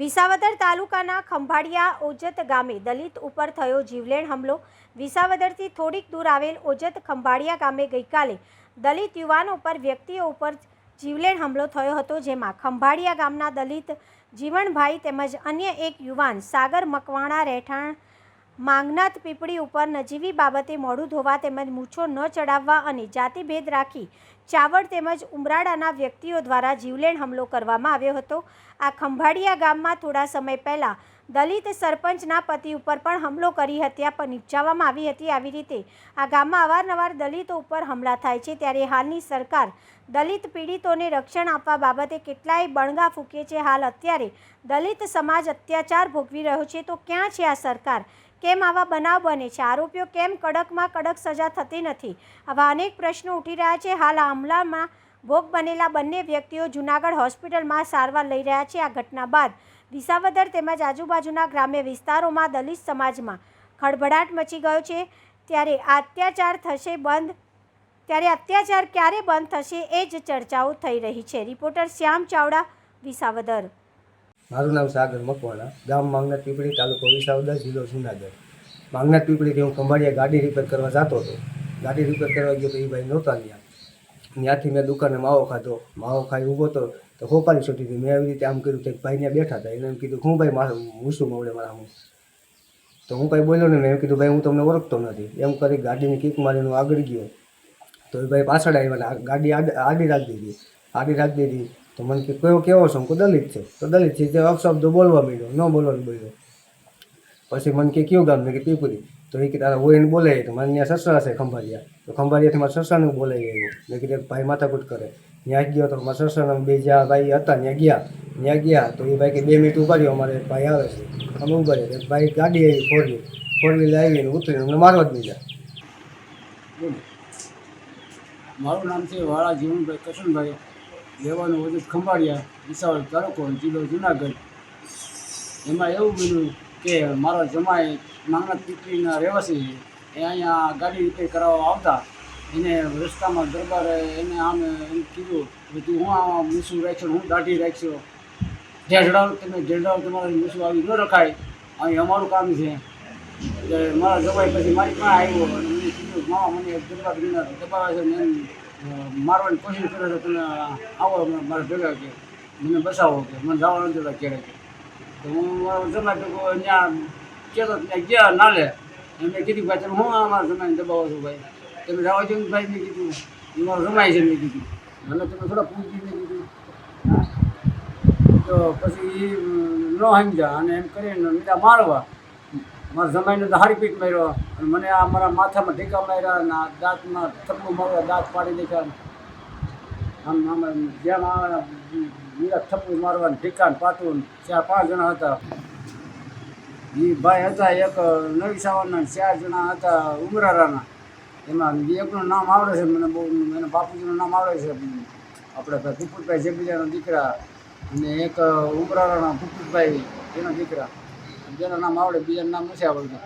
વિસાવદર તાલુકાના ખંભાળિયા ઓજત ગામે દલિત ઉપર થયો જીવલેણ હુમલો. વિસાવદરથી થોડીક દૂર આવેલ ઓજત ખંભાળિયા ગામે ગઈકાલે દલિત યુવાનો પર વ્યક્તિઓ ઉપર જીવલેણ હુમલો થયો હતો, જેમાં ખંભાળિયા ગામના દલિત જીવણભાઈ તેમજ અન્ય એક યુવાન સાગર મકવાણા રહેઠાણ માંગનાથ પીપળી ઉપર નજીવી બાબતે મોઢું ધોવા તેમજ મૂછો ન ચડાવવા અને જાતિભેદ રાખી ચાવડ તેમજ ઉમરાળાના વ્યક્તિઓ દ્વારા જીવલેણ હુમલો કરવામાં આવ્યો હતો. આ ખંભાળિયા ગામમાં થોડા સમય પહેલાં દલિત સરપંચના પતિ ઉપર પણ હુમલો કરી હત્યા પર નિપજાવવામાં આવી હતી. આવી રીતે આ ગામમાં અવારનવાર દલિતો ઉપર હુમલા થાય છે. ત્યારે હાલની સરકાર દલિત પીડિતોને રક્ષણ આપવા બાબતે કેટલાય બણગા ફૂંકે છે. હાલ અત્યારે દલિત સમાજ અત્યાચાર ભોગવી રહ્યો છે. તો ક્યાં છે આ સરકાર? કેમ આવા બનાવ બને છે? આરોપીઓ કેમ કડકમાં કડક સજા થતી નથી? આવા અનેક પ્રશ્નો ઉઠી રહ્યા છે. હાલ આ ભોગ બનેલા બંને વ્યક્તિઓ જૂનાગઢ હોસ્પિટલમાં સારવાર લઈ રહ્યા છે. આ ઘટના બાદ વિસાવદર તેમજ આજુબાજુના ગ્રામ્ય વિસ્તારોમાં દલિત સમાજમાં ખળભળાટ મચી ગયો છે. ત્યારે અત્યાચાર થશે બંધ, ત્યારે અત્યાચાર ક્યારે બંધ થશે એ જ ચર્ચાઓ થઈ રહી છે. રિપોર્ટર શ્યામ ચાવડા, વિસાવદર. મારું નામ સાગર મકવાણા, ગામ માંગનાથ પીપળી, તાલુકો વિસાવદર, જિલ્લો જુનાગઢ. માંગનાથ પીપળીથી હું ખંભાળિયા ગાડી રિપેર કરવા જતો હતો. ગાડી રિપેર કરવા ગયો તો એ ભાઈ નહોતા ત્યાં ત્યાંથી મેં દુકાને માવો ખાધો. માવો ખાઈ ઊભો હતો તો ખોપારી છૂટી હતી મેં એવી રીતે આમ કર્યું કે ભાઈ ત્યાં બેઠા હતા. એને એમ કીધું, હું ભાઈ મારું શું મવડે મારા હું. તો હું કંઈ બોલ્યો ને મેં કીધું, ભાઈ, હું તમને ઓળખતો નથી. એમ કરી ગાડીની કિક મારીને હું આગળ ગયો. તો એ ભાઈ પાછળ આવ્યા ગાડી આડી રાખી દીધી. આડી રાખી દીધી. તો મને કે કયો કેવો છો? દલિત છે. તો દલિત છે તે અપશબ્દો બોલવા મળ્યો ન બોલવાનું બોલ્યો. પછી મને કે, કયું ગામ? મેં કે પીપુરી તો એ કે તારા હોય બોલે તો મારે ત્યાં સસરા છે ખંભાળિયા. તો ખંભાળિયાથી મારા સસરાનું બોલાઈ ગયું મેં કીધું ભાઈ માથાકૂટ કરે. ત્યાં ગયો તો મારા સસરાના બે જ્યાં ભાઈ હતા ત્યાં ગયા. ત્યાં ગયા તો એ ભાઈ કે, બે મિનિટ ઊભા રહ્યો, અમારે ભાઈ આવે છે. અમે ઊભા ભાઈ ગાડી આવી ફોર વ્હીલ ફોર વ્હીલ આવીને ઉતરીને અમને મારવા જ નહીં જાય મારું નામ છે વાળા જીવનભાઈ કશનભાઈ રહેવાનું વજૂદ ખંભાળિયા વિસાવળ તાલુકો જિલ્લો જુનાગઢ. એમાં એવું બન્યું કે મારા જમાઈ નાના પીપળીના રહેવાસી એ અહીંયા ગાડી રિપેર કરાવવા આવતા. એને રસ્તામાં દરબારે એને આમ એમ કીધું કે તું હું આમાં મીસું રાખશો હું દાઢી રાખશો? ઢેઢડાવ તમે ઢેઢડાવ તમારે મીસું આવી ન રખાય. અહીં અમારું કામ છે. એટલે મારા જમાઈ પછી મારી પાસે આવ્યો અને મને કીધું, મામા, મને દરબાર દબાવે છે ને એમ મારવાની કોશિશ કરે તો તમે આવો મારા ભેગા કે મને બસાવો કે મને જવા નથી ક્યારેક તો હું જમા ભેગો ત્યાં કહેતો ત્યાં ગયા ના લે એમને કીધું ભાઈ તમે હું અમારા મારા જમાઈને દબાવો છો ભાઈ? તમે જવા દો ભાઈ, મેં કીધું. એ મારો રમાય છે, મેં કીધું. મને તમે થોડા પૂછી મેં કીધું. તો પછી એ ન સમજ્યા અને એમ કરીને મીઠા મારવા. મારા જમાઈને તો હારી પીટ માર્યો. અને મને આ મારા માથામાં ઢીકા માર્યા અને આ દાંતમાં થપ્પુ માર્યા દાંત પાડી દીધા આમ આમ જેમ આ મીરા થપ્પુ મારવા ઢીકા પાટવું ચાર પાંચ જણા હતા. એ ભાઈ હતા એક નવી સાવરના ચાર જણા હતા ઉમરારાના. એમાં એકનું નામ આવડે છે, મને બહુ મને બાપુજીનું નામ આવડે છે. આપણે ભાઈ પુપુતભાઈ જગબીજાના દીકરા અને એક ઉમરારાના પુપુતભાઈ એના દીકરા. જેના નામ આવડે બીજાનું નામ નથી આવડતું.